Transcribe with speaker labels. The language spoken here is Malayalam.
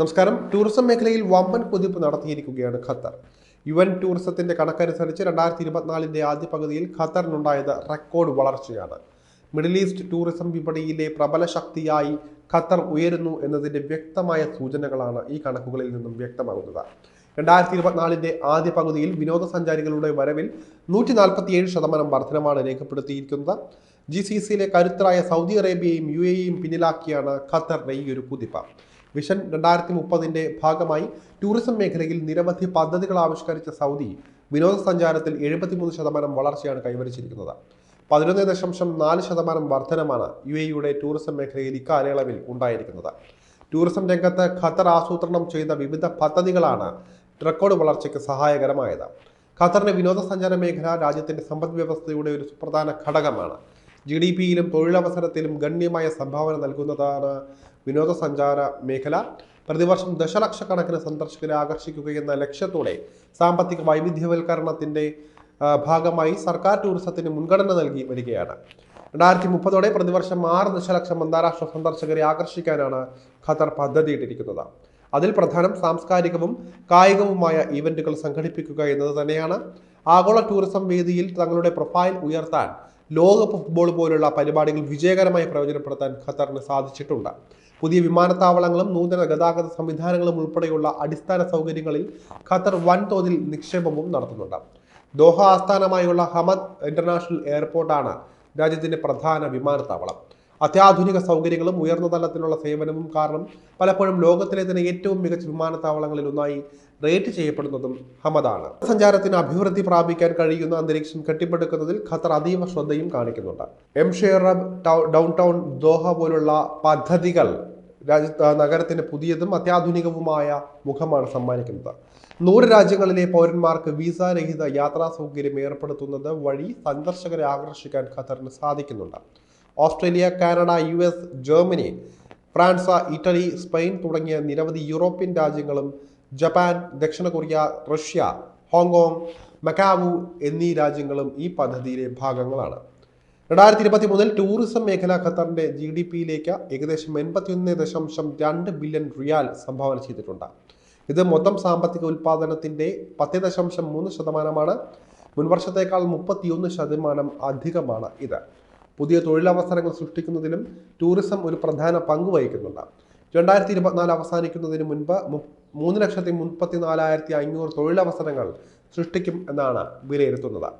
Speaker 1: നമസ്കാരം. ടൂറിസം മേഖലയിൽ വമ്പൻ കുതിപ്പ് നടത്തിയിരിക്കുകയാണ് ഖത്തർ. യു എൻ ടൂറിസത്തിന്റെ കണക്കനുസരിച്ച് രണ്ടായിരത്തി ഇരുപത്തിനാലിന്റെ ആദ്യ പകുതിയിൽ ഖത്തറിനുണ്ടായത് റെക്കോർഡ് വളർച്ചയാണ്. മിഡിൽ ഈസ്റ്റ് ടൂറിസം വിപണിയിലെ പ്രബല ശക്തിയായി ഖത്തർ ഉയരുന്നു എന്നതിന്റെ വ്യക്തമായ സൂചനകളാണ് ഈ കണക്കുകളിൽ നിന്നും വ്യക്തമാകുന്നത്. രണ്ടായിരത്തി ഇരുപത്തിനാലിന്റെ ആദ്യ പകുതിയിൽ വിനോദസഞ്ചാരികളുടെ വരവിൽ നൂറ്റി നാൽപ്പത്തിയേഴ് ശതമാനം വർധനമാണ് രേഖപ്പെടുത്തിയിരിക്കുന്നത്. ജി സി സിയിലെ കരുത്തരായ സൗദി അറേബ്യയും യു എയും പിന്നിലാക്കിയാണ് ഖത്തറിന്റെ ഈ ഒരു കുതിപ്പ്. വിഷൻ രണ്ടായിരത്തി മുപ്പതിന്റെ ഭാഗമായി ടൂറിസം മേഖലയിൽ നിരവധി പദ്ധതികൾ ആവിഷ്കരിച്ച സൗദി വിനോദസഞ്ചാരത്തിൽ എഴുപത്തിമൂന്ന് ശതമാനം വളർച്ചയാണ് കൈവരിച്ചിരിക്കുന്നത്. പതിനൊന്ന് ദശാംശം നാല് ശതമാനം വർധനമാണ് യു എയുടെ ടൂറിസം മേഖലയിൽ ഇക്കാലയളവിൽ ഉണ്ടായിരിക്കുന്നത്. ടൂറിസം രംഗത്ത് ഖത്തർ ആസൂത്രണം ചെയ്ത വിവിധ പദ്ധതികളാണ് റെക്കോർഡ് വളർച്ചയ്ക്ക് സഹായകരമായത്. ഖത്തറിന്റെ വിനോദസഞ്ചാര മേഖല രാജ്യത്തിന്റെ സമ്പദ് വ്യവസ്ഥയുടെ ഒരു സുപ്രധാന ഘടകമാണ്. ജി ഡി പിയിലും തൊഴിലവസരത്തിലും ഗണ്യമായ സംഭാവന നൽകുന്നതാണ് വിനോദസഞ്ചാര മേഖല. പ്രതിവർഷം ദശലക്ഷക്കണക്കിന് സന്ദർശകരെ ആകർഷിക്കുകയെന്ന ലക്ഷ്യത്തോടെ സാമ്പത്തിക വൈവിധ്യവൽക്കരണത്തിന്റെ ഭാഗമായി സർക്കാർ ടൂറിസത്തിന് മുൻഗണന നൽകി വരികയാണ്. രണ്ടായിരത്തി മുപ്പതോടെ പ്രതിവർഷം ആറ് ദശലക്ഷം അന്താരാഷ്ട്ര സന്ദർശകരെ ആകർഷിക്കാനാണ് ഖത്തർ പദ്ധതിയിട്ടിരിക്കുന്നത്. അതിൽ പ്രധാനം സാംസ്കാരികവും കായികവുമായ ഇവന്റുകൾ സംഘടിപ്പിക്കുക എന്നത് തന്നെയാണ്. ആഗോള ടൂറിസം വേദിയിൽ തങ്ങളുടെ പ്രൊഫൈൽ ഉയർത്താൻ ലോകകപ്പ് ഫുട്ബോൾ പോലുള്ള പരിപാടികൾ വിജയകരമായി പ്രയോജനപ്പെടുത്താൻ ഖത്തറിന് സാധിച്ചിട്ടുണ്ട്. പുതിയ വിമാനത്താവളങ്ങളും നൂതന ഗതാഗത സംവിധാനങ്ങളും ഉൾപ്പെടെയുള്ള അടിസ്ഥാന സൗകര്യങ്ങളിൽ ഖത്തർ വൻതോതിൽ നിക്ഷേപവും നടത്തുന്നുണ്ട്. ദോഹ ആസ്ഥാനമായുള്ള ഹമദ് ഇന്റർനാഷണൽ എയർപോർട്ടാണ് രാജ്യത്തിന്റെ പ്രധാന വിമാനത്താവളം. അത്യാധുനിക സൗകര്യങ്ങളും ഉയർന്ന തലത്തിലുള്ള സേവനവും കാരണം പലപ്പോഴും ലോകത്തിലെ തന്നെ ഏറ്റവും മികച്ച വിമാനത്താവളങ്ങളിൽ ഒന്നായി റേറ്റ് ചെയ്യപ്പെടുന്നതും ഹമദാണ്. സഞ്ചാരത്തിന് അഭിവൃദ്ധി പ്രാപിക്കാൻ കഴിയുന്ന അന്തരീക്ഷം കെട്ടിപ്പടുക്കുന്നതിൽ ഖത്തർ അതീവ ശ്രദ്ധയും കാണിക്കുന്നുണ്ട്. Msheireb downtown town Doha പോലുള്ള പദ്ധതികൾ രാജ്യ നഗരത്തിന് പുതിയതും അത്യാധുനികവുമായ മുഖമാണ് സമ്മാനിക്കുന്നത്. നൂറ് രാജ്യങ്ങളിലെ പൗരന്മാർക്ക് വിസ രഹിത യാത്രാ സൗകര്യം ഏർപ്പെടുത്തുന്നത് വഴി സന്ദർശകരെ ആകർഷിക്കാൻ ഖത്തറിന് സാധിക്കുന്നുണ്ട്. Australia Canada U S Germany France Italy Spain തുടങ്ങിയ നിരവധി യൂറോപ്യൻ രാജ്യങ്ങളും ജപ്പാൻ ദക്ഷിണ കൊറിയ റഷ്യ ഹോങ്കോങ് മക്കാവു എന്നീ രാജ്യങ്ങളും ഈ പദ്ധതിയിലെ ഭാഗങ്ങളാണ്. രണ്ടായിരത്തി ഇരുപത്തി മൂന്നിൽ ടൂറിസം മേഖല ഖത്തറിന്റെ ജി ഡി പിയിലേക്ക് ഏകദേശം എൺപത്തിയൊന്ന് ദശാംശം രണ്ട് ബില്യൺ റിയാൽ സംഭാവന ചെയ്തിട്ടുണ്ട്. ഇത് മൊത്തം സാമ്പത്തിക ഉൽപാദനത്തിന്റെ പത്ത് ദശാംശം മൂന്ന് ശതമാനമാണ്. മുൻവർഷത്തേക്കാൾ മുപ്പത്തിയൊന്ന് ശതമാനം അധികമാണ് ഇത്. പുതിയ തൊഴിലവസരങ്ങൾ സൃഷ്ടിക്കുന്നതിലും ടൂറിസം ഒരു പ്രധാന പങ്ക് വഹിക്കുന്നുണ്ട്. രണ്ടായിരത്തി ഇരുപത്തിനാല് അവസാനിക്കുന്നതിന് മുൻപ് മൂന്ന് ലക്ഷത്തി മുപ്പത്തി നാലായിരത്തി അഞ്ഞൂറ് തൊഴിലവസരങ്ങൾ സൃഷ്ടിക്കും എന്നാണ് വിലയിരുത്തുന്നത്.